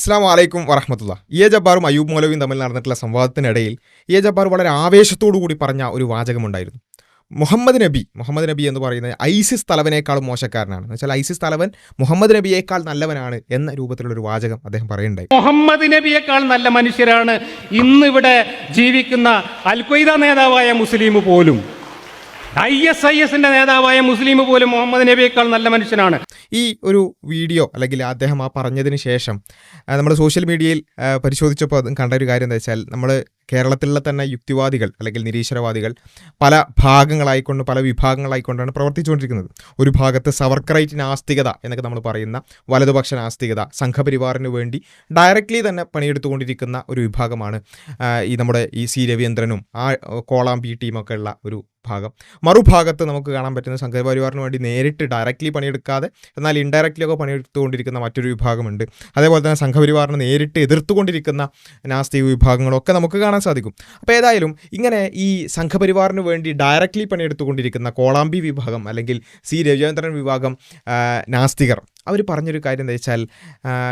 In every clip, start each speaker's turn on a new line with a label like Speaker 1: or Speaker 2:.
Speaker 1: അസ്സാം വലൈക്കും വറഹമത്തുള്ള. ഇ എ ജബ്ബാറും അയ്യൂബ് മൗലവിയും തമ്മിൽ നടന്നിട്ടുള്ള സംവാദത്തിനിടയിൽ ഇ എ ജബ്ബാർ വളരെ ആവേശത്തോടു കൂടി പറഞ്ഞ ഒരു വാചകമുണ്ടായിരുന്നു. മുഹമ്മദ് നബി മുഹമ്മദ് നബി എന്ന് പറയുന്നത് ഐസിസ് തലവനേക്കാളും മോശക്കാരനാണ്. എന്ന് വെച്ചാൽ ഐസിസ് തലവൻ മുഹമ്മദ് നബിയേക്കാൾ നല്ലവനാണ് എന്ന രൂപത്തിലുള്ള ഒരു വാചകം അദ്ദേഹം പറയുണ്ടായി
Speaker 2: മുഹമ്മദ് നബിയേക്കാൾ നല്ല മനുഷ്യരാണ് ഇന്നിവിടെ ജീവിക്കുന്ന അൽഖ്വയ്ദ നേതാവായ മുസ്ലിം പോലും. ഐ എസ് ഐ എസിന്റെ നേതാവായ മുസ്ലിം പോലും മുഹമ്മദ് നബിയേക്കാൾ നല്ല മനുഷ്യനാണ്.
Speaker 1: ഈ ഒരു വീഡിയോ അല്ലെങ്കിൽ അദ്ദേഹം ആ പറഞ്ഞതിന് ശേഷം നമ്മൾ സോഷ്യൽ മീഡിയയിൽ പരിശോധിച്ചപ്പോൾ കണ്ട ഒരു കാര്യം എന്താ വെച്ചാൽ നമ്മൾ കേരളത്തിലുള്ള തന്നെ യുക്തിവാദികൾ അല്ലെങ്കിൽ നിരീശ്വരവാദികൾ പല ഭാഗങ്ങളായിക്കൊണ്ട് പല വിഭാഗങ്ങളായിക്കൊണ്ടാണ് പ്രവർത്തിച്ചുകൊണ്ടിരിക്കുന്നത്. ഒരു ഭാഗത്ത് സവർക്കറൈറ്റ് നാസ്തികത എന്നൊക്കെ നമ്മൾ പറയുന്ന വലതുപക്ഷ നാസ്തികത സംഘപരിവാറിന് വേണ്ടി ഡയറക്റ്റ്ലി തന്നെ പണിയെടുത്തുകൊണ്ടിരിക്കുന്ന ഒരു വിഭാഗമാണ് ഈ നമ്മുടെ ഈ സി രവീന്ദ്രനും ആ കോളാമ്പി ടീമൊക്കെ ഉള്ള ഒരു ഭാഗം മറുഭാഗത്ത് നമുക്ക് കാണാൻ പറ്റുന്ന സംഘപരിവാറിന് വേണ്ടി നേരിട്ട് ഡയറക്റ്റ്ലി പണിയെടുക്കാതെ എന്നാൽ ഇൻഡയറക്റ്റ്ലി ഒക്കെ പണിയെടുത്തുകൊണ്ടിരിക്കുന്ന മറ്റൊരു വിഭാഗമുണ്ട്. അതേപോലെ തന്നെ സംഘപരിവാറിനെ നേരിട്ട് എതിർത്തുകൊണ്ടിരിക്കുന്ന നാസ്തിക വിഭാഗങ്ങളൊക്കെ നമുക്ക് കാണാൻ സാധിക്കും. അപ്പോൾ ഏതായാലും ഇങ്ങനെ ഈ സംഘപരിവാറിന് വേണ്ടി ഡയറക്റ്റ്ലി പണിയെടുത്തുകൊണ്ടിരിക്കുന്ന കോളാമ്പി വിഭാഗം അല്ലെങ്കിൽ സി രവിചന്ദ്രൻ വിഭാഗം നാസ്തികർ അവർ പറഞ്ഞൊരു കാര്യം എന്താ വെച്ചാൽ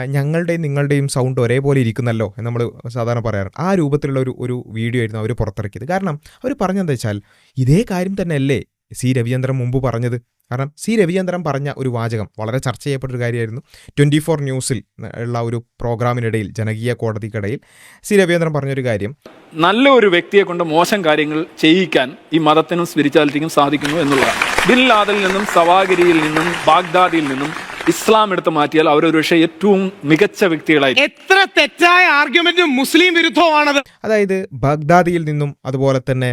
Speaker 1: ഞങ്ങളുടെയും നിങ്ങളുടെയും സൗണ്ട് ഒരേപോലെ ഇരിക്കുന്നല്ലോ എന്ന് നമ്മൾ സാധാരണ പറയാറ്. ആ രൂപത്തിലുള്ള ഒരു ഒരു വീഡിയോ ആയിരുന്നു അവർ പുറത്തിറക്കിയത്. കാരണം അവർ പറഞ്ഞെന്താ വെച്ചാൽ ഇതേ കാര്യം തന്നെയല്ലേ സി രവിചന്ദ്രൻ മുമ്പ് പറഞ്ഞത്. കാരണം സി രവിചന്ദ്രൻ പറഞ്ഞ ഒരു വാചകം വളരെ ചർച്ച ചെയ്യപ്പെട്ട ഒരു കാര്യമായിരുന്നു. ട്വന്റി ഫോർ ന്യൂസിൽ ഉള്ള ഒരു പ്രോഗ്രാമിനിടയിൽ ജനകീയ കോടതിക്കിടയിൽ സി രവിചന്ദ്രൻ പറഞ്ഞൊരു കാര്യം.
Speaker 3: നല്ല ഒരു വ്യക്തിയെ കൊണ്ട് മോശം കാര്യങ്ങൾ ചെയ്യിക്കാൻ ഈ മതത്തിനും സ്പിരിച്വാലിറ്റിക്കും സാധിക്കുന്നു എന്നുള്ളതാണ്. ബിൻ ലാദിൽ നിന്നും സവാഗിരിയിൽ നിന്നും ബാഗ്ദാദിയിൽ നിന്നും ഇസ്ലാം എടുത്ത് മാറ്റിയാൽ അവർ പക്ഷേ ഏറ്റവും മികച്ച വ്യക്തികളായി
Speaker 2: എത്ര തെറ്റായ ആർഗ്യുമെന്റ് മുസ്ലിം വിരുദ്ധമാണത്
Speaker 1: അതായത് ബഗ്ദാദിയിൽ നിന്നും അതുപോലെ തന്നെ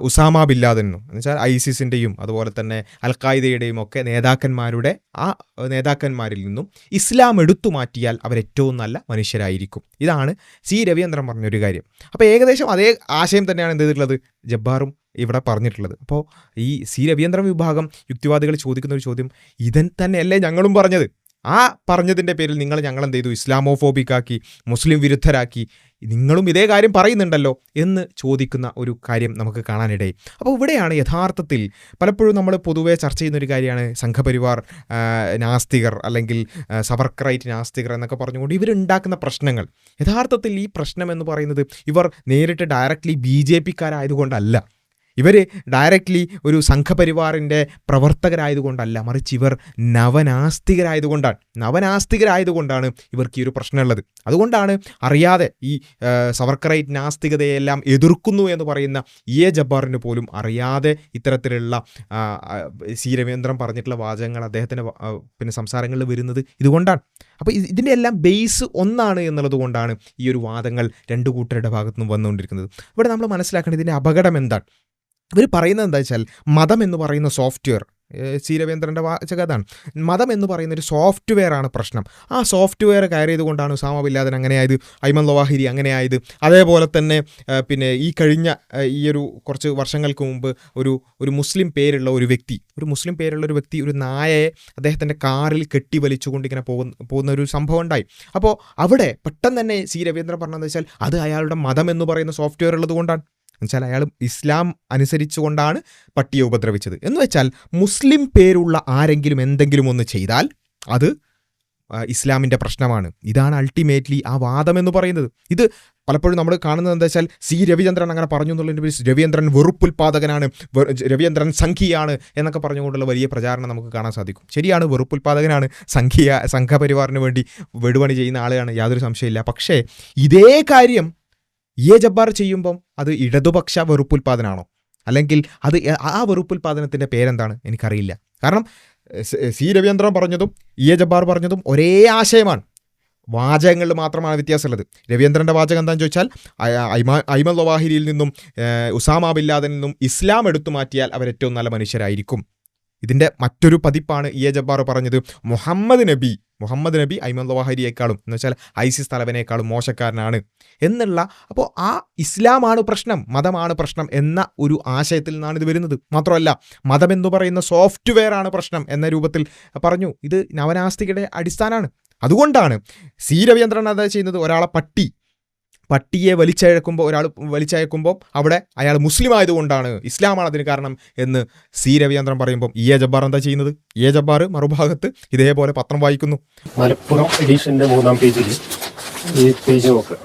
Speaker 1: ഉസാമ ബില്ലാദിൽ നിന്നും. എന്ന് വെച്ചാൽ ഐസിസിന്റെയും അതുപോലെ തന്നെ അൽ ഖായിദയുടെയും ഒക്കെ നേതാക്കന്മാരുടെ ആ നേതാക്കന്മാരിൽ നിന്നും ഇസ്ലാം എടുത്തു മാറ്റിയാൽ അവർ ഏറ്റവും നല്ല മനുഷ്യരായിരിക്കും. ഇതാണ് സി രവീന്ദ്രൻ പറഞ്ഞൊരു കാര്യം. അപ്പോൾ ഏകദേശം അതേ ആശയം തന്നെയാണ് എന്ത് ചെയ്തിട്ടുള്ളത് ജബ്ബാറും ഇവിടെ പറഞ്ഞിട്ടുള്ളത്. അപ്പോൾ ഈ സി രവീന്ദ്രൻ വിഭാഗം യുക്തിവാദികൾ ചോദിക്കുന്ന ഒരു ചോദ്യം ഇതൻ തന്നെയല്ലേ ഞങ്ങളും പറഞ്ഞത്? ആ പറഞ്ഞതിന്റെ പേരിൽ നിങ്ങൾ ഞങ്ങൾ എന്ത് ചെയ്തു ഇസ്ലാമോഫോബിക്കാക്കി മുസ്ലിം വിരുദ്ധരാക്കി നിങ്ങളും ഇതേ കാര്യം പറയുന്നുണ്ടല്ലോ എന്ന് ചോദിക്കുന്ന ഒരു കാര്യം നമുക്ക് കാണാനിടയായി. അപ്പോൾ ഇവിടെയാണ് യഥാർത്ഥത്തിൽ പലപ്പോഴും നമ്മൾ പൊതുവേ ചർച്ച ചെയ്യുന്ന ഒരു കാര്യമാണ് സംഘപരിവാർ നാസ്തികർ അല്ലെങ്കിൽ സവർക്കറൈറ്റ് നാസ്തികർ എന്നൊക്കെ പറഞ്ഞുകൊണ്ട് ഇവരുണ്ടാക്കുന്ന പ്രശ്നങ്ങൾ. യഥാർത്ഥത്തിൽ ഈ പ്രശ്നം എന്ന് പറയുന്നത് ഇവർ നേരിട്ട് ഡയറക്റ്റ്ലി ബി ജെ പിക്കാരായതുകൊണ്ടല്ല. ഇവർ ഡയറക്റ്റ്ലി ഒരു സംഘപരിവാറിന്റെ പ്രവർത്തകരായതുകൊണ്ടല്ല മറിച്ച് ഇവർ നവനാസ്തികരായതുകൊണ്ടാണ്. നവനാസ്തികരായതുകൊണ്ടാണ് ഇവർക്ക് ഈ ഒരു പ്രശ്നമുള്ളത്. അതുകൊണ്ടാണ് അറിയാതെ ഈ സവർക്കറൈറ്റ് നാസ്തികതയെല്ലാം എതിർക്കുന്നു എന്ന് പറയുന്ന എ ജബ്ബാറിന് പോലും അറിയാതെ ഇത്തരത്തിലുള്ള സി രവീന്ദ്രൻ പറഞ്ഞിട്ടുള്ള വാചകങ്ങൾ അദ്ദേഹത്തിന്റെ പിന്നെ സംസാരങ്ങളിൽ വരുന്നത് ഇതുകൊണ്ടാണ്. അപ്പോൾ ഇത് ഇതിന്റെ എല്ലാം ബേസ് ഒന്നാണ് എന്നുള്ളത് കൊണ്ടാണ് ഈ ഒരു വാദങ്ങൾ രണ്ട് കൂട്ടരുടെ ഭാഗത്തു നിന്നും വന്നുകൊണ്ടിരിക്കുന്നത്. ഇവിടെ നമ്മൾ മനസ്സിലാക്കേണ്ടത് ഇതിന്റെ അപകടം എന്താണ്? ഇവർ പറയുന്നത് എന്താ വെച്ചാൽ മതം എന്ന് പറയുന്ന സോഫ്റ്റ്വെയർ സി രവീന്ദ്രന്റെ വാചകം മതം എന്ന് പറയുന്ന ഒരു സോഫ്റ്റ്വെയർ ആണ് പ്രശ്നം. ആ സോഫ്റ്റ്വെയർ കയറിയത് കൊണ്ടാണ് ഉസാമ ബില്ലാദൻ അങ്ങനെയായത് ഐമൻ ലവാഹിരി അങ്ങനെയായത് അതേപോലെ തന്നെ പിന്നെ ഈ കഴിഞ്ഞ ഈ ഒരു കുറച്ച് വർഷങ്ങൾക്ക് മുമ്പ് ഒരു ഒരു മുസ്ലിം പേരുള്ള ഒരു വ്യക്തി ഒരു മുസ്ലിം പേരുള്ള ഒരു വ്യക്തി ഒരു നായയെ അദ്ദേഹത്തിന്റെ കാറിൽ കെട്ടി വലിച്ചുകൊണ്ട് ഇങ്ങനെ പോകുന്ന പോകുന്ന ഒരു സംഭവം ഉണ്ടായി. അപ്പോൾ അവിടെ പെട്ടെന്ന് തന്നെ സി രവീന്ദ്രൻ പറഞ്ഞതെന്ന് വെച്ചാൽ അത് അയാളുടെ മതം എന്ന് പറയുന്ന സോഫ്റ്റ്വെയർ ഉള്ളത് കൊണ്ടാണ്. എന്നുവെച്ചാൽ അയാൾ ഇസ്ലാം അനുസരിച്ചുകൊണ്ടാണ് പട്ടിയെ ഉപദ്രവിച്ചത്. എന്ന് വെച്ചാൽ മുസ്ലിം പേരുള്ള ആരെങ്കിലും എന്തെങ്കിലും ഒന്ന് ചെയ്താൽ അത് ഇസ്ലാമിന്റെ പ്രശ്നമാണ്. ഇതാണ് അൾട്ടിമേറ്റ്ലി ആ വാദം എന്ന് പറയുന്നത്. ഇത് പലപ്പോഴും നമ്മൾ കാണുന്നത് എന്താ വെച്ചാൽ സി രവിചന്ദ്രൻ അങ്ങനെ പറഞ്ഞു എന്നുള്ളതിന്റെ പേരിൽ രവീന്ദ്രൻ വെറുപ്പുൽപാദകനാണ് രവീന്ദ്രൻ സംഖ്യയാണ് എന്നൊക്കെ പറഞ്ഞുകൊണ്ടുള്ള വലിയ പ്രചാരണം നമുക്ക് കാണാൻ സാധിക്കും. ശരിയാണ് വെറുപ്പുൽപാദകനാണ് സംഖ്യ സംഘപരിവാറിന് വേണ്ടി വെടുപണി ചെയ്യുന്ന ആളെയാണ് യാതൊരു സംശയമില്ല പക്ഷേ ഇതേ കാര്യം എ ജബ്ബാർ ചെയ്യുമ്പം അത് ഇടതുപക്ഷ വെറുപ്പുൽപാദനാണോ അല്ലെങ്കിൽ അത് ആ വെറുപ്പുൽപാദനത്തിന്റെ പേരെന്താണ്? എനിക്കറിയില്ല. കാരണം സി രവീന്ദ്രൻ പറഞ്ഞതും ഇ എ ജബ്ബാർ പറഞ്ഞതും ഒരേ ആശയമാണ്. വാചകങ്ങളിൽ മാത്രമാണ് വ്യത്യാസമുള്ളത്. രവീന്ദ്രന്റെ വാചകം എന്താണെന്ന് ചോദിച്ചാൽ അയ- ഐമ- ഐമൻ ലവാഹിരിയിൽ നിന്നും ഉസാമ ബില്ലാദിൽ നിന്നും ഇസ്ലാം എടുത്തു മാറ്റിയാൽ അവരേറ്റവും നല്ല മനുഷ്യരായിരിക്കും. ഇതിന്റെ മറ്റൊരു പതിപ്പാണ് ഇ എ ജബ്ബാർ പറഞ്ഞത്. മുഹമ്മദ് നബി മുഹമ്മദ് നബി ഐമൻ വഹരിയേക്കാളും എന്ന് വെച്ചാൽ ഐസിസ് തലവനേക്കാളും മോശക്കാരനാണ് എന്നുള്ള അപ്പോൾ ആ ഇസ്ലാമാണ് പ്രശ്നം മതമാണ് പ്രശ്നം എന്ന ഒരു ആശയത്തിൽ നിന്നാണ് ഇത് വരുന്നത്. മാത്രമല്ല മതം എന്ന് പറയുന്ന സോഫ്റ്റ്വെയർ ആണ് പ്രശ്നം എന്ന രൂപത്തിൽ പറഞ്ഞു. ഇത് നവനാസ്തികയുടെ അടിസ്ഥാനമാണ്. അതുകൊണ്ടാണ് സി ചെയ്യുന്നത്. ഒരാളെ പട്ടി പട്ടിയെ വലിച്ചഴക്കുമ്പോൾ ഒരാൾ വലിച്ചയക്കുമ്പോൾ അവിടെ അയാൾ മുസ്ലിം ആയതുകൊണ്ടാണ് ഇസ്ലാമാണ് അതിന് കാരണം എന്ന് സി രവിചന്ദ്രൻ പറയുമ്പോൾ ഇ എ ജബ്ബാർ എന്താ ചെയ്യുന്നത്? ഇ എ ജബ്ബാർ മറുഭാഗത്ത് ഇതേപോലെ പത്രം വായിക്കുന്നു.
Speaker 4: മലപ്പുറം എഡിഷന്റെ മൂന്നാം പേജിൽ ഈ പേജ് നോക്ക്.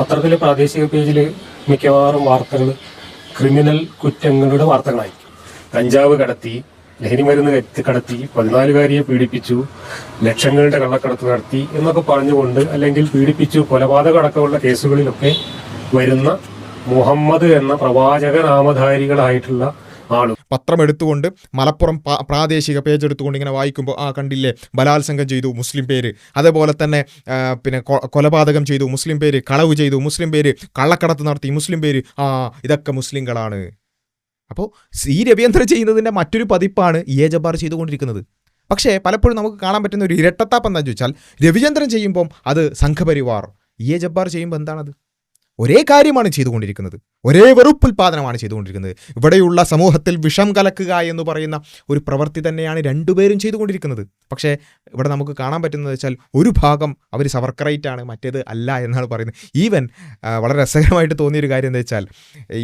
Speaker 4: പത്രത്തിലെ പ്രാദേശിക പേജിൽ മിക്കവാറും വാർത്തകൾ ക്രിമിനൽ കുറ്റങ്ങളുടെ വാർത്തകളായി കഞ്ചാവ് കടത്തി ലഹരി മരുന്ന് കടത്തി പതിനാലുകാരിയെ പീഡിപ്പിച്ചു ലക്ഷങ്ങളുടെ കള്ളക്കടത്ത് നടത്തി എന്നൊക്കെ പറഞ്ഞുകൊണ്ട് അല്ലെങ്കിൽ പീഡിപ്പിച്ചു കൊലപാതകം അടക്കമുള്ള കേസുകളിലൊക്കെ വരുന്ന മുഹമ്മദ് എന്ന പ്രവാചക നാമധാരികളായിട്ടുള്ള
Speaker 1: പത്രം എടുത്തുകൊണ്ട് മലപ്പുറം പ്രാദേശിക പേജ് എടുത്തുകൊണ്ട് ഇങ്ങനെ വായിക്കുമ്പോൾ ആ കണ്ടില്ലേ ബലാത്സംഗം ചെയ്തു മുസ്ലിം പേര്. അതേപോലെ തന്നെ പിന്നെ കൊലപാതകം ചെയ്തു മുസ്ലിം പേര് കളവ് ചെയ്തു മുസ്ലിം പേര് കള്ളക്കടത്ത് നടത്തി മുസ്ലിം പേര്. ആ ഇതൊക്കെ മുസ്ലിങ്ങളാണ്. അപ്പോൾ സി രവീന്ദ്രൻ ചെയ്യുന്നതിന്റെ മറ്റൊരു പതിപ്പാണ് എ ജബ്ബാർ ചെയ്തുകൊണ്ടിരിക്കുന്നത്. പക്ഷേ പലപ്പോഴും നമുക്ക് കാണാൻ പറ്റുന്ന ഒരു ഇരട്ടത്താപ്പ് എന്താണെന്ന് ചോദിച്ചാൽ രവിചന്ദ്രൻ ചെയ്യുമ്പം അത് സംഘപരിവാർ. എ ജബ്ബാർ ചെയ്യുമ്പോൾ എന്താണത്? ഒരേ കാര്യമാണ് ചെയ്തുകൊണ്ടിരിക്കുന്നത്. ഒരേ വെറുപ്പുൽപാദനമാണ് ചെയ്തുകൊണ്ടിരിക്കുന്നത്. ഇവിടെയുള്ള സമൂഹത്തിൽ വിഷം കലക്കുക എന്ന് പറയുന്ന ഒരു പ്രവൃത്തി തന്നെയാണ് രണ്ടുപേരും ചെയ്തുകൊണ്ടിരിക്കുന്നത്. പക്ഷേ ഇവിടെ നമുക്ക് കാണാൻ പറ്റുന്നത് വെച്ചാൽ ഒരു ഭാഗം അവർ സവർക്കറൈറ്റ് ആണ് മറ്റേത് അല്ല എന്നാണ് പറയുന്നത്. ഈവൻ വളരെ രസകരമായിട്ട് തോന്നിയൊരു കാര്യം എന്താ വെച്ചാൽ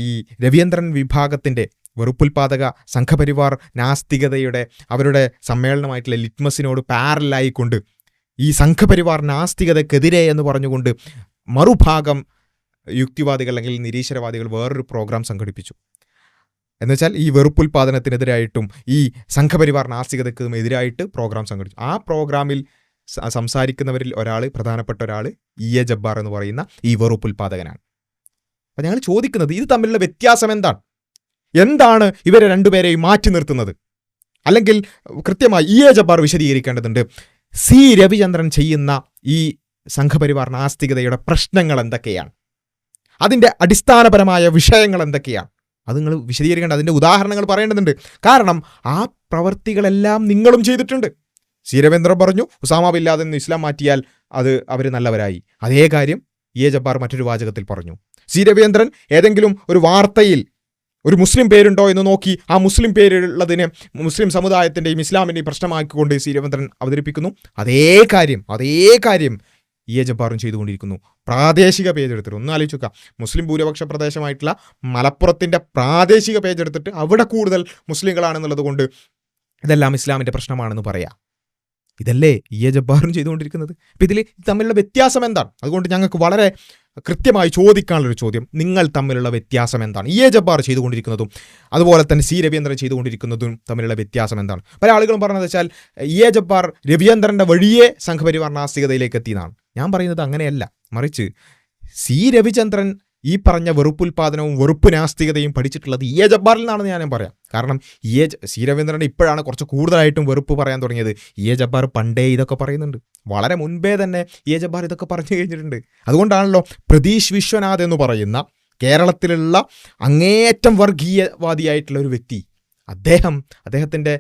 Speaker 1: ഈ രവീന്ദ്രൻ വിഭാഗത്തിന്റെ വെറുപ്പുൽപാദക സംഘപരിവാർ നാസ്തികതയുടെ അവരുടെ സമ്മേളനമായിട്ടുള്ള ലിറ്റ്മസിനോട് പാരലായിക്കൊണ്ട് ഈ സംഘപരിവാർ നാസ്തികതക്കെതിരെ എന്ന് പറഞ്ഞുകൊണ്ട് മറുഭാഗം യുക്തിവാദികൾ അല്ലെങ്കിൽ നിരീശ്വരവാദികൾ വേറൊരു പ്രോഗ്രാം സംഘടിപ്പിച്ചു. എന്നുവെച്ചാൽ ഈ വെറുപ്പുൽപാദനത്തിനെതിരായിട്ടും ഈ സംഘപരിവാർ നാസികതയ്ക്കും എതിരായിട്ട് പ്രോഗ്രാം സംഘടിപ്പിച്ചു. ആ പ്രോഗ്രാമിൽ സംസാരിക്കുന്നവരിൽ ഒരാൾ പ്രധാനപ്പെട്ട ഒരാൾ ഇ എ ജബ്ബാർ എന്ന് പറയുന്ന ഈ വെറുപ്പുൽപാദകനാണ്. അപ്പം ഞങ്ങൾ ചോദിക്കുന്നത് ഇത് തമ്മിലുള്ള വ്യത്യാസം എന്താണ്? എന്താണ് ഇവരെ രണ്ടുപേരെയും മാറ്റി നിർത്തുന്നത്? അല്ലെങ്കിൽ കൃത്യമായി ഇ എ ജബ്ബാർ വിശദീകരിക്കേണ്ടതുണ്ട്. സി രവിചന്ദ്രൻ ചെയ്യുന്ന ഈ സംഘപരിവാർ നാസ്തികതയുടെ പ്രശ്നങ്ങൾ എന്തൊക്കെയാണ്? അതിന്റെ അടിസ്ഥാനപരമായ വിഷയങ്ങൾ എന്തൊക്കെയാണ്? അത് നിങ്ങൾ വിശദീകരിക്കേണ്ട അതിന്റെ ഉദാഹരണങ്ങൾ പറയേണ്ടതുണ്ട്. കാരണം ആ പ്രവർത്തികളെല്ലാം നിങ്ങളും ചെയ്തിട്ടുണ്ട്. സി. പറഞ്ഞു ഉസാമ ബില്ലാതെ നിന്ന് ഇസ്ലാം മാറ്റിയാൽ അത് അവർ നല്ലവരായി. അതേ കാര്യം എ. ജബ്ബാർ മറ്റൊരു വാചകത്തിൽ പറഞ്ഞു. സി. രവീന്ദ്രൻ ഏതെങ്കിലും ഒരു വാർത്തയിൽ ഒരു മുസ്ലിം പേരുണ്ടോ എന്ന് നോക്കി ആ മുസ്ലിം പേരുള്ളതിനെ മുസ്ലിം സമുദായത്തിന്റെയും ഇസ്ലാമിന്റെയും പ്രശ്നമാക്കിക്കൊണ്ട് സി. അവതരിപ്പിക്കുന്നു. അതേ കാര്യം അതേ കാര്യം ഇ എ ചെയ്തുകൊണ്ടിരിക്കുന്നു. പ്രാദേശിക പേജ് എടുത്തിട്ട് ഒന്ന് ആലോചിക്കുക മുസ്ലിം ഭൂരിപക്ഷ പ്രദേശമായിട്ടുള്ള മലപ്പുറത്തിന്റെ പ്രാദേശിക പേജ് എടുത്തിട്ട് അവിടെ കൂടുതൽ മുസ്ലിങ്ങളാണെന്നുള്ളത് കൊണ്ട് ഇതെല്ലാം ഇസ്ലാമിന്റെ പ്രശ്നമാണെന്ന് പറയാം. ഇതല്ലേ ഇ എ ജബ്ബാറും ചെയ്തുകൊണ്ടിരിക്കുന്നത്? അപ്പം ഇതിൽ തമ്മിലുള്ള വ്യത്യാസം എന്താണ്? അതുകൊണ്ട് ഞങ്ങൾക്ക് വളരെ കൃത്യമായി ചോദിക്കാനുള്ളൊരു ചോദ്യം. നിങ്ങൾ തമ്മിലുള്ള വ്യത്യാസം എന്താണ്? ഇ എ ജബ്ബാർ ചെയ്തുകൊണ്ടിരിക്കുന്നതും അതുപോലെ തന്നെ സി രവീന്ദ്രൻ ചെയ്തുകൊണ്ടിരിക്കുന്നതും തമ്മിലുള്ള വ്യത്യാസം എന്താണ്? പല ആളുകളും പറഞ്ഞത് വെച്ചാൽ ഇ എ ജബ്ബാർ രവീന്ദ്രന്റെ വഴിയേ സംഘപരിവാർ നാസ്തികതയിലേക്ക് എത്തിയതാണ് ഞാൻ പറയുന്നത് അങ്ങനെയല്ല. മറിച്ച് സി രവിചന്ദ്രൻ ഈ പറഞ്ഞ വെറുപ്പുൽപാദനവും വെറുപ്പ് നാസ്തികതയും പഠിച്ചിട്ടുള്ളത് എ ജബ്ബാറിൽ നിന്നാണെന്ന് ഞാൻ പറയാം. കാരണം ഇ എ സി രവീന്ദ്രൻ ഇപ്പോഴാണ് കുറച്ച് കൂടുതലായിട്ടും വെറുപ്പ് പറയാൻ തുടങ്ങിയത്. ഇ എ ജബ്ബാർ പണ്ടേ ഇതൊക്കെ പറയുന്നുണ്ട്. വളരെ മുൻപേ തന്നെ ഇ എ ജബ്ബാർ ഇതൊക്കെ പറഞ്ഞു കഴിഞ്ഞിട്ടുണ്ട്. അതുകൊണ്ടാണല്ലോ പ്രതീഷ് വിശ്വനാഥ് എന്ന് പറയുന്ന കേരളത്തിലുള്ള അങ്ങേയറ്റം വർഗീയവാദിയായിട്ടുള്ള ഒരു വ്യക്തി അദ്ദേഹം അദ്ദേഹത്തിന്റെ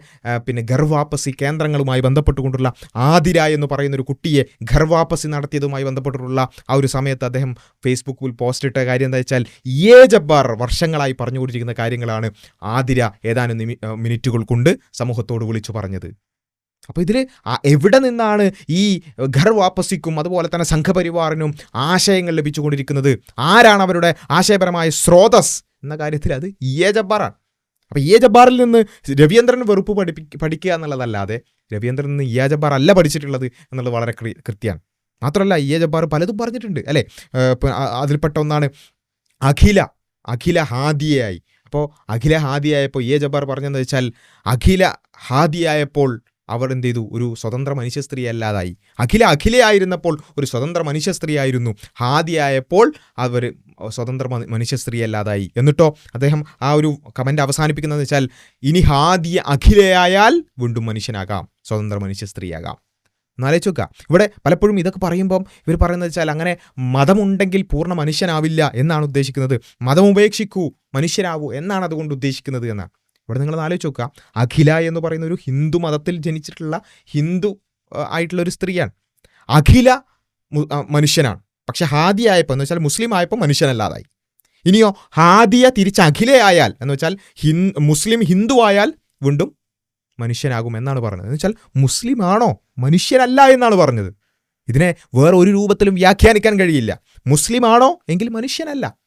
Speaker 1: പിന്നെ ഗർവാപ്പസി കേന്ദ്രങ്ങളുമായി ബന്ധപ്പെട്ടുകൊണ്ടുള്ള ആതിര എന്ന് പറയുന്ന ഒരു കുട്ടിയെ ഗർവാപ്പസി നടത്തിയതുമായി ബന്ധപ്പെട്ടിട്ടുള്ള ആ ഒരു സമയത്ത് അദ്ദേഹം ഫേസ്ബുക്കിൽ പോസ്റ്റ് ഇട്ട കാര്യം എന്താ വെച്ചാൽ എ ജബ്ബാർ വർഷങ്ങളായി പറഞ്ഞുകൊണ്ടിരിക്കുന്ന കാര്യങ്ങളാണ് ആതിര ഏതാനും നിമി മിനിറ്റുകൾ കൊണ്ട് സമൂഹത്തോട് വിളിച്ചു പറഞ്ഞത്. അപ്പോൾ ഇതിൽ എവിടെ നിന്നാണ് ഈ ഘർ വാപ്പസിക്കും അതുപോലെ തന്നെ സംഘപരിവാറിനും ആശയങ്ങൾ ലഭിച്ചുകൊണ്ടിരിക്കുന്നത്? ആരാണ് അവരുടെ ആശയപരമായ സ്രോതസ്? എന്ന കാര്യത്തിൽ അത് ഇ എ ജബ്ബാറാണ്. അപ്പോൾ ഇയ ജബ്ബാറിൽ നിന്ന് രവീന്ദ്രൻ വെറുപ്പ് പഠിപ്പി പഠിക്കുക എന്നുള്ളതല്ലാതെ രവീന്ദ്രൻ നിന്ന് ഇയ ജബ്ബാർ അല്ല പഠിച്ചിട്ടുള്ളത് എന്നുള്ളത് വളരെ കൃത്യമാണ് മാത്രമല്ല ഇയ ജബ്ബാർ പലതും പറഞ്ഞിട്ടുണ്ട് അല്ലേ? അതിൽപ്പെട്ട ഒന്നാണ് അഖില. അഖില ഹാദിയായി അപ്പോൾ അഖില ഹാദിയായപ്പോൾ ഇയ ജബ്ബാർ പറഞ്ഞെന്ന് വെച്ചാൽ അഖില ഹാദിയായപ്പോൾ അവർ എന്ത് ചെയ്തു? ഒരു സ്വതന്ത്ര മനുഷ്യ സ്ത്രീ അല്ലാതായി. അഖില അഖിലയായിരുന്നപ്പോൾ ഒരു സ്വതന്ത്ര മനുഷ്യ സ്ത്രീ ആയിരുന്നു. ഹാദിയായപ്പോൾ അവർ സ്വതന്ത്ര മനുഷ്യ സ്ത്രീ അല്ലാതായി എന്നിട്ടോ അദ്ദേഹം ആ ഒരു കമന്റ് അവസാനിപ്പിക്കുന്നതെന്ന് വെച്ചാൽ ഇനി ഹാദിയ അഖിലയായാൽ വീണ്ടും മനുഷ്യനാകാം സ്വതന്ത്ര മനുഷ്യ സ്ത്രീയാകാം. എന്നാലോചിക്കുക ഇവിടെ പലപ്പോഴും ഇതൊക്കെ പറയുമ്പം ഇവർ പറയുന്നത് വെച്ചാൽ അങ്ങനെ മതമുണ്ടെങ്കിൽ പൂർണ മനുഷ്യനാവില്ല എന്നാണ് ഉദ്ദേശിക്കുന്നത്. മതം ഉപേക്ഷിക്കൂ മനുഷ്യനാവൂ എന്നാണ് അതുകൊണ്ട് ഉദ്ദേശിക്കുന്നത് എന്നാണ് ഇവിടെ നിങ്ങൾ ആലോചിച്ച് നോക്കുക. അഖില എന്ന് പറയുന്ന ഒരു ഹിന്ദു മതത്തിൽ ജനിച്ചിട്ടുള്ള ഹിന്ദു ആയിട്ടുള്ള ഒരു സ്ത്രീയാണ്. അഖില മനുഷ്യനാണ്. പക്ഷെ ഹാദിയായപ്പോൾ എന്ന് വെച്ചാൽ മുസ്ലിം ആയപ്പോൾ മനുഷ്യനല്ലാതായി. ഇനിയോ ഹാദിയ തിരിച്ച് അഖിലയായാൽ എന്ന് വെച്ചാൽ ഹിൻ മുസ്ലിം ഹിന്ദു ആയാൽ വീണ്ടും മനുഷ്യനാകും എന്നാണ് പറഞ്ഞത് എന്ന് വെച്ചാൽ മുസ്ലിം ആണോ മനുഷ്യനല്ല എന്നാണ് പറഞ്ഞത്. ഇതിനെ വേറെ ഒരു രൂപത്തിലും വ്യാഖ്യാനിക്കാൻ കഴിയില്ല. മുസ്ലിം ആണോ എങ്കിൽ മനുഷ്യനല്ല.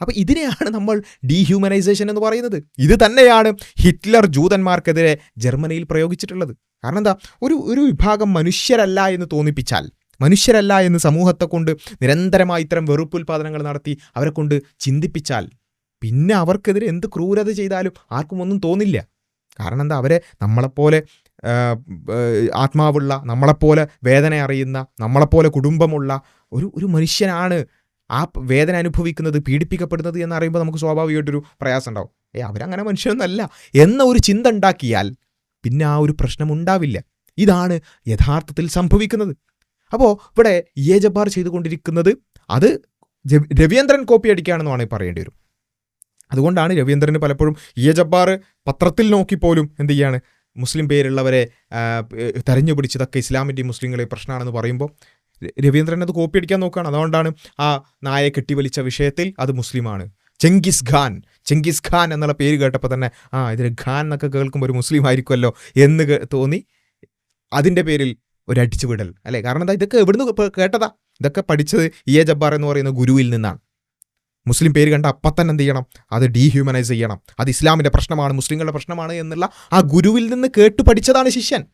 Speaker 1: അപ്പോൾ ഇതിനെയാണ് നമ്മൾ ഡീഹ്യൂമനൈസേഷൻ എന്ന് പറയുന്നത്. ഇത് തന്നെയാണ് ഹിറ്റ്ലർ ജൂതന്മാർക്കെതിരെ ജർമ്മനിയിൽ പ്രയോഗിച്ചിട്ടുള്ളത്. കാരണം എന്താ? ഒരു ഒരു വിഭാഗം മനുഷ്യരല്ല എന്ന് തോന്നിപ്പിച്ചാൽ മനുഷ്യരല്ല എന്ന് സമൂഹത്തെ കൊണ്ട് നിരന്തരമായി ഇത്തരം വെറുപ്പുൽപാദനങ്ങൾ നടത്തി അവരെ കൊണ്ട് ചിന്തിപ്പിച്ചാൽ പിന്നെ അവർക്കെതിരെ എന്ത് ക്രൂരത ചെയ്താലും ആർക്കും ഒന്നും തോന്നില്ല. കാരണം എന്താ? അവരെ നമ്മളെപ്പോലെ ആത്മാവുള്ള നമ്മളെപ്പോലെ വേദന അറിയുന്ന നമ്മളെപ്പോലെ കുടുംബമുള്ള ഒരു ഒരു മനുഷ്യനാണ് ആ വേദന അനുഭവിക്കുന്നത് പീഡിപ്പിക്കപ്പെടുന്നത് എന്ന് അറിയുമ്പോൾ നമുക്ക് സ്വാഭാവികമായിട്ടൊരു പ്രയാസം ഉണ്ടാവും ഏ അവരങ്ങനെ മനുഷ്യനൊന്നല്ല എന്ന ഒരു ചിന്ത ഉണ്ടാക്കിയാൽ പിന്നെ ആ ഒരു പ്രശ്നം ഉണ്ടാവില്ല. ഇതാണ് യഥാർത്ഥത്തിൽ സംഭവിക്കുന്നത്. അപ്പോൾ ഇവിടെ എ ജബ്ബാർ ചെയ്തുകൊണ്ടിരിക്കുന്നത് അത് രവീന്ദ്രൻ കോപ്പി അടിക്കുകയാണെന്ന് വേണമെങ്കിൽ പറയേണ്ടി വരും. അതുകൊണ്ടാണ് രവീന്ദ്രന് പലപ്പോഴും എ ജബ്ബാർ പത്രത്തിൽ നോക്കിപ്പോലും എന്ത് ചെയ്യാണ്? മുസ്ലിം പേരുള്ളവരെ തെരഞ്ഞു പിടിച്ചതൊക്കെ ഇസ്ലാമിന്റെയും മുസ്ലിങ്ങളെ പ്രശ്നമാണെന്ന് പറയുമ്പോൾ രവീന്ദ്രൻ അത് കോപ്പി അടിക്കാൻ നോക്കുകയാണ്. അതുകൊണ്ടാണ് ആ നായെ കെട്ടിവലിച്ച വിഷയത്തിൽ അത് മുസ്ലിമാണ്. ചെങ്കിസ് ഖാൻ ചെങ്കിസ് ഖാൻ എന്നുള്ള പേര് കേട്ടപ്പോൾ തന്നെ ആ ഇതിന് ഖാൻ എന്നൊക്കെ കേൾക്കുമ്പോൾ ഒരു മുസ്ലിം ആയിരിക്കുമല്ലോ എന്ന് തോന്നി. അതിന്റെ പേരിൽ ഒരു അടിച്ചുവിടൽ അല്ലേ? കാരണം എന്താ? ഇതൊക്കെ എവിടുന്ന് കേട്ടതാ? ഇതൊക്കെ പഠിച്ചത് ഇ എ ജബ്ബാർ എന്ന് പറയുന്ന ഗുരുവിൽ നിന്നാണ്. മുസ്ലിം പേര് കണ്ട അപ്പം തന്നെ എന്ത് ചെയ്യണം? അത് ഡീഹ്യൂമനൈസ് ചെയ്യണം. അത് ഇസ്ലാമിന്റെ പ്രശ്നമാണ് മുസ്ലിങ്ങളുടെ പ്രശ്നമാണ് എന്നുള്ള ആ ഗുരുവിൽ നിന്ന് കേട്ട് പഠിച്ചതാണ് ശിഷ്യൻ.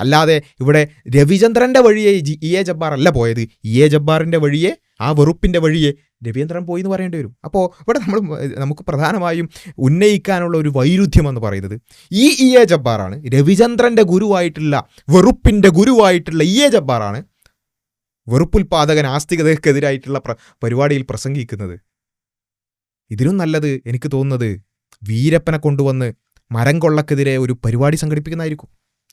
Speaker 1: അല്ലാതെ ഇവിടെ രവിചന്ദ്രന്റെ വഴിയെ ഇ എ ജബ്ബാർ അല്ല പോയത്. ഇ എ ജബ്ബാറിന്റെ വഴിയെ ആ വെറുപ്പിന്റെ വഴിയെ രവീന്ദ്രൻ പോയി എന്ന് പറയേണ്ടി വരും. അപ്പോൾ ഇവിടെ നമ്മൾ നമുക്ക് പ്രധാനമായും ഉന്നയിക്കാനുള്ള ഒരു വൈരുദ്ധ്യം എന്ന് പറയുന്നത് ഈ ഇ എ ജബ്ബാറാണ്. രവിചന്ദ്രന്റെ ഗുരുവായിട്ടുള്ള വെറുപ്പിന്റെ ഗുരുവായിട്ടുള്ള ഇ എ ജബ്ബാറാണ് വെറുപ്പുൽപാദകൻ ആസ്തികതയ്ക്കെതിരായിട്ടുള്ള പ്ര പരിപാടിയിൽ പ്രസംഗിക്കുന്നത്. ഇതിലും നല്ലത് എനിക്ക് തോന്നുന്നത് വീരപ്പനെ കൊണ്ടുവന്ന് മരം കൊള്ളക്കെതിരെ ഒരു പരിപാടി സംഘടിപ്പിക്കുന്നതായിരിക്കും.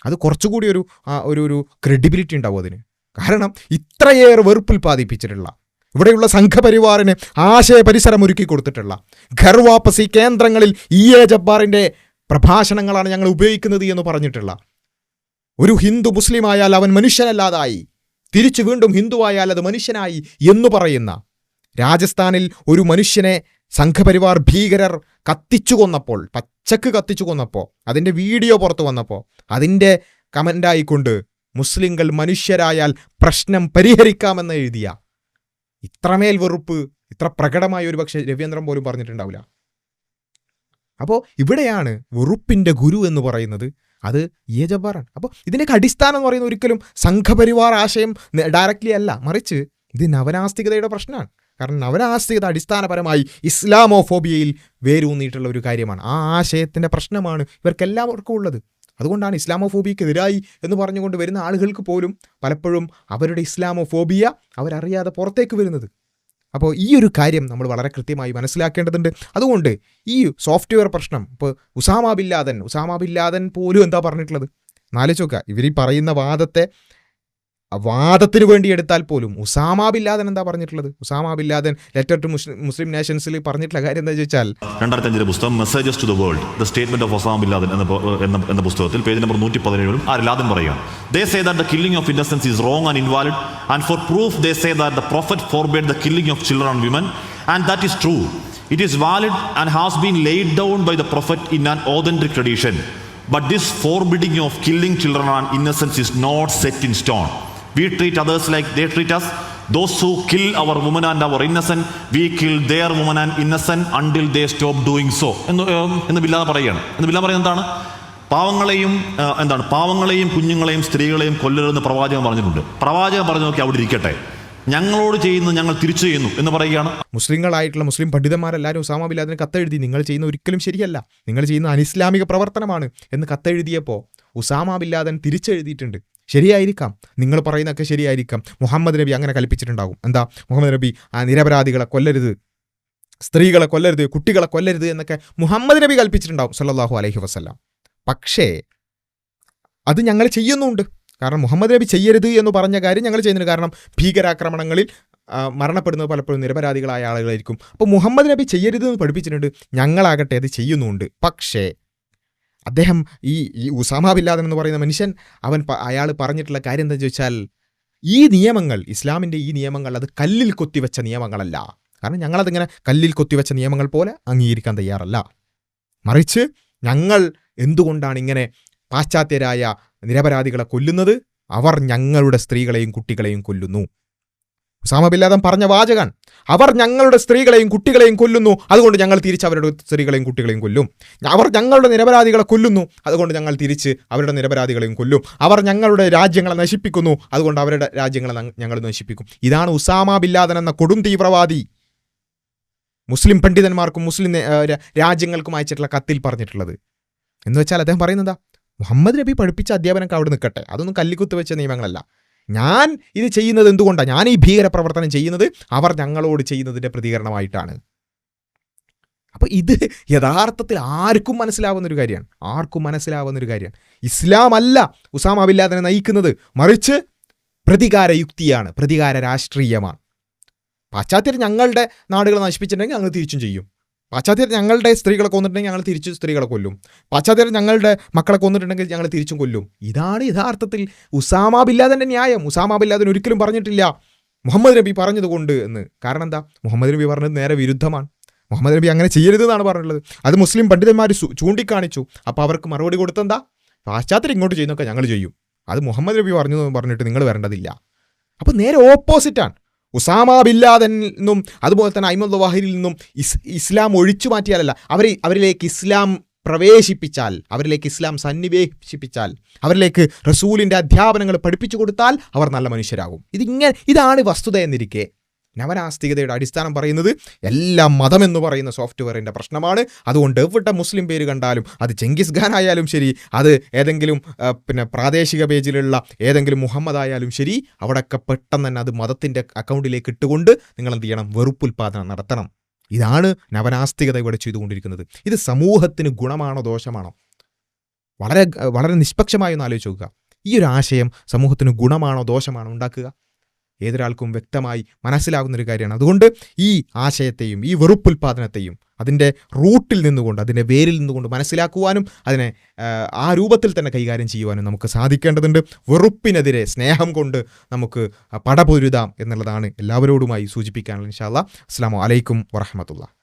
Speaker 1: അത് കുറച്ചുകൂടി ഒരു ഒരു ഒരു ക്രെഡിബിലിറ്റി ഉണ്ടാവും അതിന്. കാരണം ഇത്രയേറെ വെറുപ്പുൽപാദിപ്പിച്ചിട്ടുള്ള ഇവിടെയുള്ള സംഘപരിവാറിന് ആശയ പരിസരം ഒരുക്കി കൊടുത്തിട്ടുള്ള ഘർവാപ്പസി കേന്ദ്രങ്ങളിൽ ഇ എ ജബ്ബാറിന്റെ പ്രഭാഷണങ്ങളാണ് ഞങ്ങൾ ഉപയോഗിക്കുന്നത് എന്ന് പറഞ്ഞിട്ടുള്ള. ഒരു ഹിന്ദു മുസ്ലിം ആയാൽ അവൻ മനുഷ്യനല്ലാതായി തിരിച്ചു വീണ്ടും ഹിന്ദുവായാൽ അത് മനുഷ്യനായി എന്ന് പറയുന്ന രാജസ്ഥാനിൽ ഒരു മനുഷ്യനെ സംഘപരിവാർ ഭീകരർ കത്തിച്ചു കൊന്നപ്പോൾ പച്ചക്ക് കത്തിച്ചു കൊന്നപ്പോൾ അതിന്റെ വീഡിയോ പുറത്തു വന്നപ്പോൾ അതിന്റെ കമന്റായിക്കൊണ്ട് മുസ്ലിങ്ങൾ മനുഷ്യരായാൽ പ്രശ്നം പരിഹരിക്കാമെന്ന് എഴുതിയ ഇത്രമേൽ വെറുപ്പ് ഇത്ര പ്രകടമായ ഒരു പക്ഷേ രവീന്ദ്രൻ പോലും പറഞ്ഞിട്ടുണ്ടാവില്ല. അപ്പോൾ ഇവിടെയാണ് വെറുപ്പിന്റെ ഗുരു എന്ന് പറയുന്നത്. അത് ഇ ജബ്ബാറാണ്. അപ്പോൾ ഇതിന്റെയൊക്കെ അടിസ്ഥാനം എന്ന് പറയുന്നത് ഒരിക്കലും സംഘപരിവാർ ആശയം ഡയറക്റ്റ്ലി അല്ല. മറിച്ച് ഇത് നവനാസ്തികതയുടെ പ്രശ്നമാണ്. കാരണം നവനാസ്തികത അടിസ്ഥാനപരമായി ഇസ്ലാമോഫോബിയയിൽ വേരൂന്നിയിട്ടുള്ള ഒരു കാര്യമാണ്. ആ ആശയത്തിന്റെ പ്രശ്നമാണ് ഇവർക്കെല്ലാവർക്കും ഉള്ളത്. അതുകൊണ്ടാണ് ഇസ്ലാമോഫോബിയക്കെതിരായി എന്ന് പറഞ്ഞുകൊണ്ട് വരുന്ന ആളുകൾക്ക് പോലും പലപ്പോഴും അവരുടെ ഇസ്ലാമോഫോബിയ അവരറിയാതെ പുറത്തേക്ക് വരുന്നത്. അപ്പോൾ ഈ ഒരു കാര്യം നമ്മൾ വളരെ കൃത്യമായി മനസ്സിലാക്കേണ്ടതുണ്ട്. അതുകൊണ്ട് ഈ സോഫ്റ്റ്വെയർ പ്രശ്നം ഇപ്പോൾ ഉസാമ ബില്ലാദൻ ഉസാമ ബില്ലാദൻ പോലും എന്താ പറഞ്ഞിട്ടുള്ളത്? നാലോചോക്ക ഇവർ ഈ പറയുന്ന വാദത്തെ വാദത്തിന് വേണ്ടി എടുത്താൽ പോലും ഉസാമ ബില്ലാദൻ എന്താ പറഞ്ഞിട്ടുള്ളത്? Osama bin Laden letter to Muslim നേഷൻസിൽ പറഞ്ഞിട്ടുള്ള കാര്യം എന്താ ചോദിച്ചാൽ
Speaker 5: രണ്ടായിരത്തി messages to world statement of എന്ന പുസ്തകത്തിൽ page number they say that killing of is and invalid and for proof they say that the the killing of and women and that is true it is and has down by the prophet in an tradition but this forbidding of killing children and innocence is not set in stone we treat others like they treat us those who kill our women and our innocent we kill their women and innocent until they stop doing so എന്ന് എന്ന് ബില്ലാതെ പറയുകയാണ്. എന്ന് ബില്ലാതെ പറയുന്നത് എന്താണ്? പാവങ്ങളെയും എന്താണ്? പാവങ്ങളെയും കുഞ്ഞുങ്ങളെയും സ്ത്രീകളെയും കൊല്ലരുതെന്ന് പ്രവാചകൻ പറഞ്ഞിട്ടുണ്ട്. പ്രവാചകൻ പറഞ്ഞു നോക്കി അവിടെ ഇരിക്കട്ടെ. ഞങ്ങളോട് ചെയ്യുന്നത് ഞങ്ങൾ തിരിച്ചു ചെയ്യുന്നു എന്ന് പറയുകയാണ്.
Speaker 1: മുസ്ലിങ്ങളായിട്ടുള്ള മുസ്ലിം പണ്ഡിതന്മാരെല്ലാവരും ഉസാമ ബില്ലാദിനെ കത്തെഴുതി നിങ്ങൾ ചെയ്യുന്ന ഒരിക്കലും ശരിയല്ല. നിങ്ങൾ ചെയ്യുന്ന അനിസ്ലാമിക പ്രവർത്തനമാണ്. എന്ന് കത്തെഴുതിയപ്പോൾ ഉസാമ ബില്ലാദൻ തിരിച്ചെഴുതിയിട്ടുണ്ട്. ശരിയായിരിക്കാം. നിങ്ങൾ പറയുന്നതൊക്കെ ശരിയായിരിക്കാം. മുഹമ്മദ് നബി അങ്ങനെ കൽപ്പിച്ചിട്ടുണ്ടാകും. എന്താ? മുഹമ്മദ് നബി ആ നിരപരാധികളെ കൊല്ലരുത്. സ്ത്രീകളെ കൊല്ലരുത് കുട്ടികളെ കൊല്ലരുത് എന്നൊക്കെ മുഹമ്മദ് നബി കൽപ്പിച്ചിട്ടുണ്ടാകും സല്ലാഹു അലഹി വസല്ലം. പക്ഷേ അത് ഞങ്ങൾ ചെയ്യുന്നുണ്ട്. കാരണം മുഹമ്മദ് നബി ചെയ്യരുത് എന്ന് പറഞ്ഞ കാര്യം ഞങ്ങൾ ചെയ്യുന്നുണ്ട്. കാരണം ഭീകരാക്രമണങ്ങളിൽ മരണപ്പെടുന്നത് പലപ്പോഴും നിരപരാധികളായ ആളുകളായിരിക്കും. അപ്പോൾ മുഹമ്മദ് നബി ചെയ്യരുത് എന്ന് പഠിപ്പിച്ചിട്ടുണ്ട്. ഞങ്ങളാകട്ടെ അത് ചെയ്യുന്നുണ്ട്. പക്ഷേ അദ്ദേഹം ഈ ഈ ഉസാമ ബില്ലാദൻ എന്ന് പറയുന്ന മനുഷ്യൻ അവൻ അയാൾ പറഞ്ഞിട്ടുള്ള കാര്യം എന്താ ചോദിച്ചാൽ ഈ നിയമങ്ങൾ ഇസ്ലാമിന്റെ ഈ നിയമങ്ങൾ അത് കല്ലിൽ കൊത്തിവെച്ച നിയമങ്ങളല്ല. കാരണം ഞങ്ങളതിങ്ങനെ കല്ലിൽ കൊത്തിവെച്ച നിയമങ്ങൾ പോലെ അംഗീകരിക്കാൻ തയ്യാറല്ല. മറിച്ച് ഞങ്ങൾ എന്തുകൊണ്ടാണ് ഇങ്ങനെ പാശ്ചാത്യരായ നിരപരാധികളെ കൊല്ലുന്നത്? അവർ ഞങ്ങളുടെ സ്ത്രീകളെയും കുട്ടികളെയും കൊല്ലുന്നു. ഉസാമ ബില്ലാദൻ പറഞ്ഞ വാചകൻ. അവർ ഞങ്ങളുടെ സ്ത്രീകളെയും കുട്ടികളെയും കൊല്ലുന്നു. അതുകൊണ്ട് ഞങ്ങൾ തിരിച്ച് അവരുടെ സ്ത്രീകളെയും കുട്ടികളെയും കൊല്ലും. അവർ ഞങ്ങളുടെ നിരപരാധികളെ കൊല്ലുന്നു. അതുകൊണ്ട് ഞങ്ങൾ തിരിച്ച് അവരുടെ നിരപരാധികളെയും കൊല്ലും. അവർ ഞങ്ങളുടെ രാജ്യങ്ങളെ നശിപ്പിക്കുന്നു. അതുകൊണ്ട് അവരുടെ രാജ്യങ്ങളെ ഞങ്ങൾ നശിപ്പിക്കും. ഇതാണ് ഉസാമ ബില്ലാദൻ എന്ന കൊടും തീവ്രവാദി. മുസ്ലിം പണ്ഡിതന്മാർക്കും മുസ്ലിം രാജ്യങ്ങൾക്കും അയച്ചിട്ടുള്ള കത്തിൽ പറഞ്ഞിട്ടുള്ളത്. എന്ന് വെച്ചാൽ അദ്ദേഹം പറയുന്നതാ മുഹമ്മദ് നബി പഠിപ്പിച്ച അധ്യാപനമൊക്കെ അവിടെ നിൽക്കട്ടെ. അതൊന്നും കല്ലിക്കുത്ത് വെച്ച നിയമങ്ങളല്ല. ഞാൻ ഇത് ചെയ്യുന്നത് എന്തുകൊണ്ടാണ് ഞാൻ ഈ ഭീകരപ്രവർത്തനം ചെയ്യുന്നത് അവർ ഞങ്ങളോട് ചെയ്യുന്നതിന്റെ പ്രതികരണമായിട്ടാണ്. അപ്പോൾ ഇത് യഥാർത്ഥത്തിൽ ആർക്കും മനസ്സിലാവുന്ന ഒരു കാര്യമാണ്. ആർക്കും മനസ്സിലാവുന്ന ഒരു കാര്യമാണ്. ഇസ്ലാം അല്ല ഉസാമ ബില്ലാദിനെ നയിക്കുന്നത്. മറിച്ച് പ്രതികാര യുക്തിയാണ് പ്രതികാര രാഷ്ട്രീയമാണ് പാശ്ചാത്യർ ഞങ്ങളുടെ നാടുകൾ നശിപ്പിച്ചിട്ടുണ്ടെങ്കിൽ ഞങ്ങൾ തിരിച്ചും ചെയ്യും. പാശ്ചാത്യർ ഞങ്ങളുടെ സ്ത്രീകളെ കൊന്നിട്ടുണ്ടെങ്കിൽ ഞങ്ങൾ തിരിച്ച് സ്ത്രീകളെ കൊല്ലും. പാശ്ചാത്യർ ഞങ്ങളുടെ മക്കളെ കൊന്നിട്ടുണ്ടെങ്കിൽ ഞങ്ങൾ തിരിച്ചും കൊല്ലും. ഇതാണ് യഥാർത്ഥത്തിൽ ഉസാമ ബില്ലാദന്റെ ന്യായം. ഉസാമ ബില്ലാദൻ ഒരിക്കലും പറഞ്ഞിട്ടില്ല മുഹമ്മദ് നബി പറഞ്ഞതുകൊണ്ട് എന്ന്. കാരണം എന്താ? മുഹമ്മദ് നബി പറഞ്ഞത് നേരെ വിരുദ്ധമാണ്. മുഹമ്മദ് നബി അങ്ങനെ ചെയ്യരുത് എന്നാണ് പറഞ്ഞിട്ടുള്ളത്. അത് മുസ്ലിം പണ്ഡിതന്മാർ ചൂണ്ടിക്കാണിച്ചു. അപ്പോൾ അവർക്ക് മറുപടി കൊടുത്തെന്താ? പാശ്ചാത്യർ ഇങ്ങോട്ട് ചെയ്യുന്നൊക്കെ ഞങ്ങൾ ചെയ്യും. അത് മുഹമ്മദ് നബി പറഞ്ഞു പറഞ്ഞിട്ട് നിങ്ങൾ വരേണ്ടതില്ല. അപ്പോൾ നേരെ ഓപ്പോസിറ്റാണ് ഉസാമ ബില്ലാദൻ നിന്നും അതുപോലെ തന്നെ അയ്മദ് വാഹിരിൽ നിന്നും ഇസ് ഇസ്ലാം ഒഴിച്ചു മാറ്റിയാലല്ല അവരെ അവരിലേക്ക് ഇസ്ലാം പ്രവേശിപ്പിച്ചാൽ അവരിലേക്ക് ഇസ്ലാം സന്നിവേശിപ്പിച്ചാൽ അവരിലേക്ക് റസൂലിന്റെ അധ്യാപനങ്ങൾ പഠിപ്പിച്ചു കൊടുത്താൽ അവർ നല്ല മനുഷ്യരാകും. ഇതിങ്ങനെ ഇതാണ് വസ്തുത എന്നിരിക്കെ. നവനാസ്തികതയുടെ അടിസ്ഥാനം പറയുന്നത് എല്ലാം മതം എന്ന് പറയുന്ന സോഫ്റ്റ്വെയറിന്റെ പ്രശ്നമാണ്. അതുകൊണ്ട് എവിടെ മുസ്ലിം പേര് കണ്ടാലും അത് ചെങ്കിസ് ഖാൻ ആയാലും ശരി അത് ഏതെങ്കിലും പിന്നെ പ്രാദേശിക പേജിലുള്ള ഏതെങ്കിലും മുഹമ്മദ് ആയാലും ശരി അവിടെയൊക്കെ പെട്ടെന്ന് തന്നെ അത് മതത്തിന്റെ അക്കൗണ്ടിലേക്ക് ഇട്ടുകൊണ്ട് നിങ്ങൾ എന്ത് ചെയ്യണം? വെറുപ്പുൽപാദനം നടത്തണം. ഇതാണ് നവനാസ്തികത ഇവിടെ ചെയ്തുകൊണ്ടിരിക്കുന്നത്. ഇത് സമൂഹത്തിന് ഗുണമാണോ ദോഷമാണോ? വളരെ വളരെ നിഷ്പക്ഷമായി ഒന്ന് ആലോചിച്ച് നോക്കുക. ഈ ഒരു ആശയം സമൂഹത്തിന് ഗുണമാണോ ദോഷമാണോ ഉണ്ടാക്കുക? ഏതൊരാൾക്കും വ്യക്തമായി മനസ്സിലാകുന്ന ഒരു കാര്യമാണ്. അതുകൊണ്ട് ഈ ആശയത്തെയും ഈ വെറുപ്പുൽപാദനത്തെയും അതിന്റെ റൂട്ടിൽ നിന്നുകൊണ്ട് അതിന്റെ വേരിൽ നിന്നുകൊണ്ട് മനസ്സിലാക്കുവാനും അതിനെ ആ, രൂപത്തിൽ തന്നെ കൈകാര്യം ചെയ്യുവാനും നമുക്ക് സാധിക്കേണ്ടതുണ്ട്. വെറുപ്പിനെതിരെ സ്നേഹം കൊണ്ട് നമുക്ക് പടപൊരുതാം എന്നുള്ളതാണ് എല്ലാവരോടുമായി സൂചിപ്പിക്കാനുള്ള ഇൻഷാല്ല അസ്സാം വലൈക്കും വറഹമത്തുള്ള